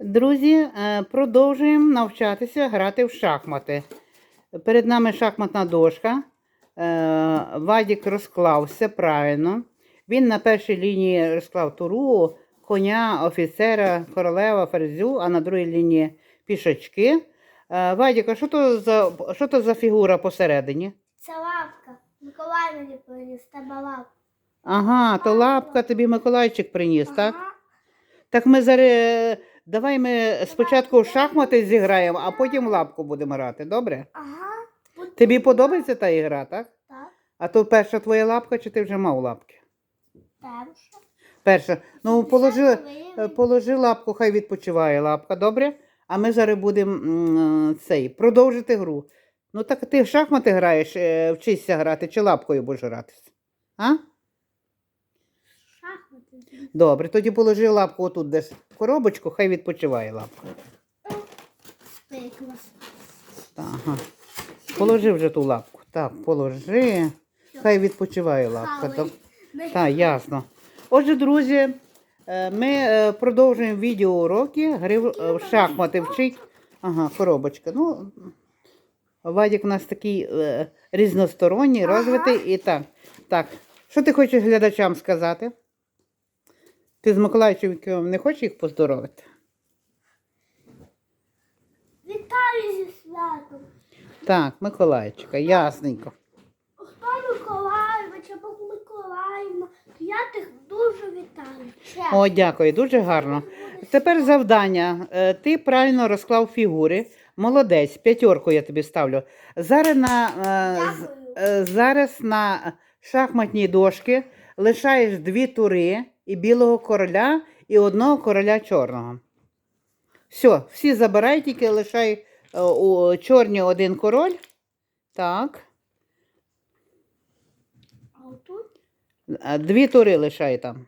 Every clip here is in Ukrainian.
Друзі, е, продовжуємо навчатися грати в шахмати. Перед нами шахматна дошка. Е, Вадік розклався правильно. Він на першій лінії розклав туру, коня, офіцера, королева, ферзю, а на другій лінії пішачки. Е, Вадік, а що то за, що то за фігура посередині? Це лапка. Миколай мені приніс, тебе лапка. Ага, то лапка тобі Миколайчик приніс, так? Ага. Так ми зараз. Давай ми спочатку в шахмати зіграємо, а потім в лапку будемо грати, добре? Ага. Тобі подобається та ігра, так? Так, А то перша твоя лапка, чи ти вже мав лапки? перша. Перша. Ну, положи, е, положи лапку, хай відпочиває лапка, добре? А ми зараз будемо цей, продовжити гру. Ну так ти в шахмати граєш, е, вчишся грати, чи лапкою будеш гратися? А? Добре, тоді положи лапку отут десь в коробочку, хай відпочиває лапка. Ага. Положи вже ту лапку. Так, положи. Хай відпочиває лапка. Так, так, ясно. Отже, друзі, е, ми е, продовжуємо відеоуроки гри в е, шахмати вчить. Ага, коробочка. Ну, Вадик у нас такий різносторонній, розвитий. І так. Так, що ти хочеш глядачам сказати? Ти з Миколаївчиком не хочеш їх поздоровити? Вітаю зі святом. Так, Миколайчика, ясненько. Хто Миколаєвич або Миколаївна, то я тих дуже вітаю. Чесно. О, дякую, дуже гарно. Тепер завдання. Е, Ти правильно розклав фігури. Молодець, п'ятерку я тобі ставлю. Зараз на, е, з- Дякую. е, зараз на шахматній дошки лишаєш дві тури і білого короля, і одного короля чорного. Все, всі забирай, тільки лишай е, у чорні один король. Так. А, Дві тури лишай там.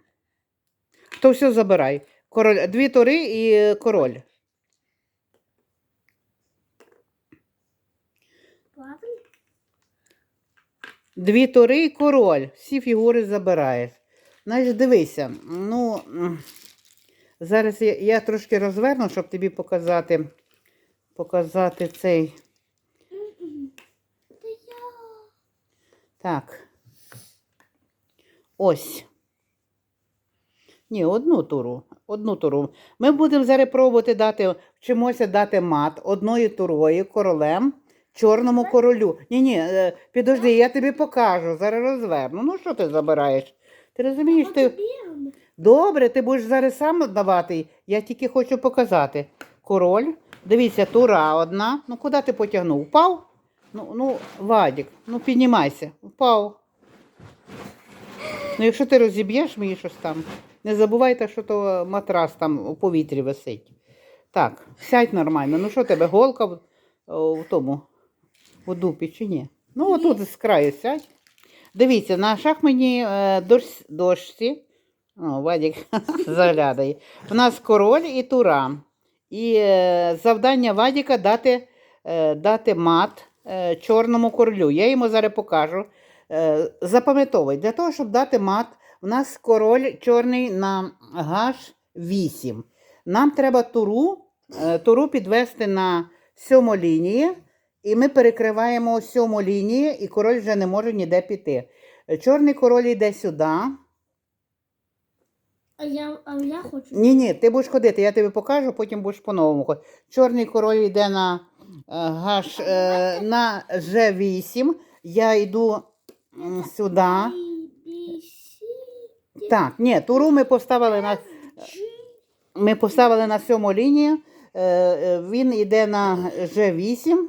То все забирай. Король, дві тури і е, король. Дві тури і король. Всі фігури забираєш. Знаєш, дивися. Ну, зараз я, я трошки розверну, щоб тобі показати, показати цей. Так. Ось. Ні, одну туру. Одну туру. Ми будемо зараз пробувати дати, вчимося дати мат одною турою королем чорному королю. Ні, ні, е, підожди, я тобі покажу. Зараз розверну. Ну що ти забираєш? Ти розумієш, ти. Добре, ти будеш зараз сам давати. Я тільки хочу показати. Король. Дивіться, тура одна. Ну куди ти потягнув? Впав? Ну, ну, Вадік, ну піднімайся. Впав. Ну, якщо ти розіб'єш мені щось там, не забувайте, що то матрас там у повітрі висить. Так, сядь нормально. Ну що тебе, голка в, в тому, у дупі чи ні? Ну, отут з краю сядь. Дивіться, на шахматній е, дошці, о, Вадик заглядає. У нас король і тура. І е, завдання Вадіка дати, е, дати мат чорному королю. Я йому зараз покажу. Запам'ятовуй, для того, щоб дати мат, у нас король чорний на гаш 8. Нам треба туру, туру підвести на сьому лінії, і ми перекриваємо сьому лінію, і король вже не може ніде піти. Е, Чорний король йде сюди. А я, а я хочу. Ні, ні, ти будеш ходити, я тобі покажу, потім будеш по-новому ходити. Чорний король йде на е, гаш е, на G8. Я йду сюди. Так, ні, туру ми поставили на, ми поставили на сьому лінію. Е, він йде на G8, м,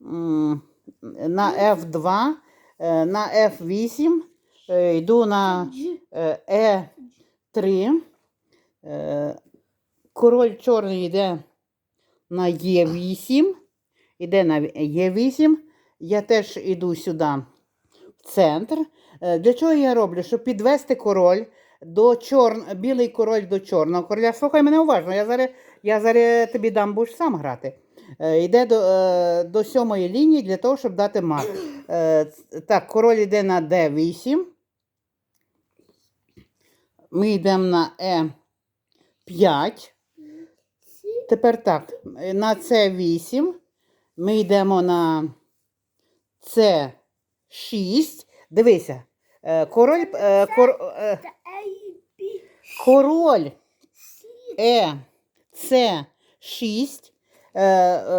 на F2, е, на F8. е, Йду на е, Е3. Е, Король чорний йде на Е8. Іде на Е8. Я теж йду сюди в центр. Для чого я роблю? Щоб підвести король до чор... білий король до чорного короля. Слухай мене уважно, я зараз, я зараз тобі дам, будеш сам грати. Е, Йде до, е, до сьомої лінії для того, щоб дати мат. Е, Так, король йде на Д8. Ми йдемо на 5. Сі. Тепер так, на С8 ми йдемо на С6. Дивися, король, кор, король. Е, С, 6 е, е,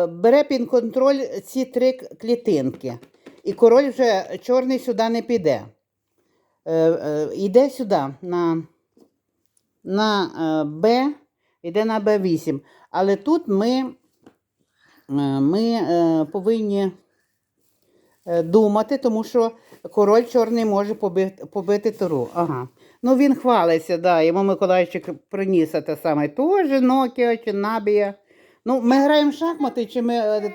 бере під контроль ці три клітинки. І король вже чорний сюди не піде. Е, е, йде сюди на, на е, Б, йде на Б8. Але тут ми, е, ми е, повинні е, думати, тому що король чорний може побити, побити туру. Ага. Ну він хвалиться, да. Йому Миколайчик приніс те саме. Теж Nokia чи Nabia. Ну, ми граємо в шахмати, чи ми. е, Е,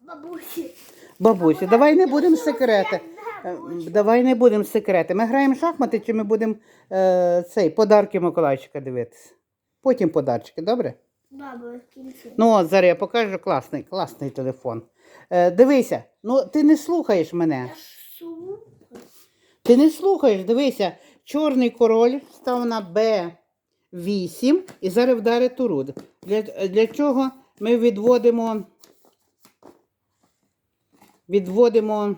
Бабусі. Бабусі, давай не будемо секрети. Е, Давай не будемо секрети. Ми граємо в шахмати, чи ми будемо е, цей, подарки Миколайчика дивитися. Потім подарчики, добре? Баба, в кінці. Ну, от зараз я покажу класний, класний телефон. Е, дивися, ну ти не слухаєш мене. Су. Ти не слухаєш, дивися, чорний король став на Б8 і зараз вдарить туру. Для, для чого ми відводимо, відводимо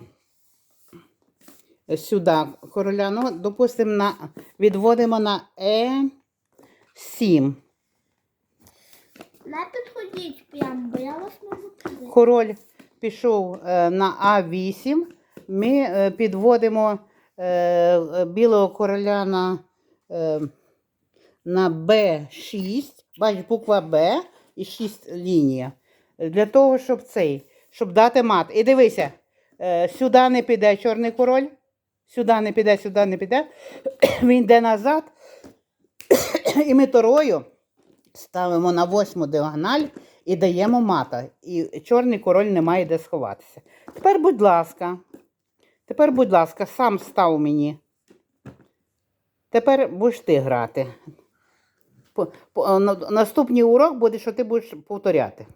сюди короля, ну, допустимо, на, відводимо на Е7. Не підходіть прямо, бо я вас можу прибити. Король пішов е, на А8. Ми е, підводимо е, е, білого короля на, е, на Б6. Бач, буква Б і 6 лінія. Для того, щоб цей, щоб дати мат. І дивися, е, сюди не піде чорний король. Сюди не піде, сюди не піде. Він йде назад. І ми торою ставимо на восьму діагональ і даємо мата. І чорний король не має де сховатися. Тепер, будь ласка, тепер, будь ласка, сам став мені. Тепер будеш ти грати. Наступний урок буде, що ти будеш повторяти.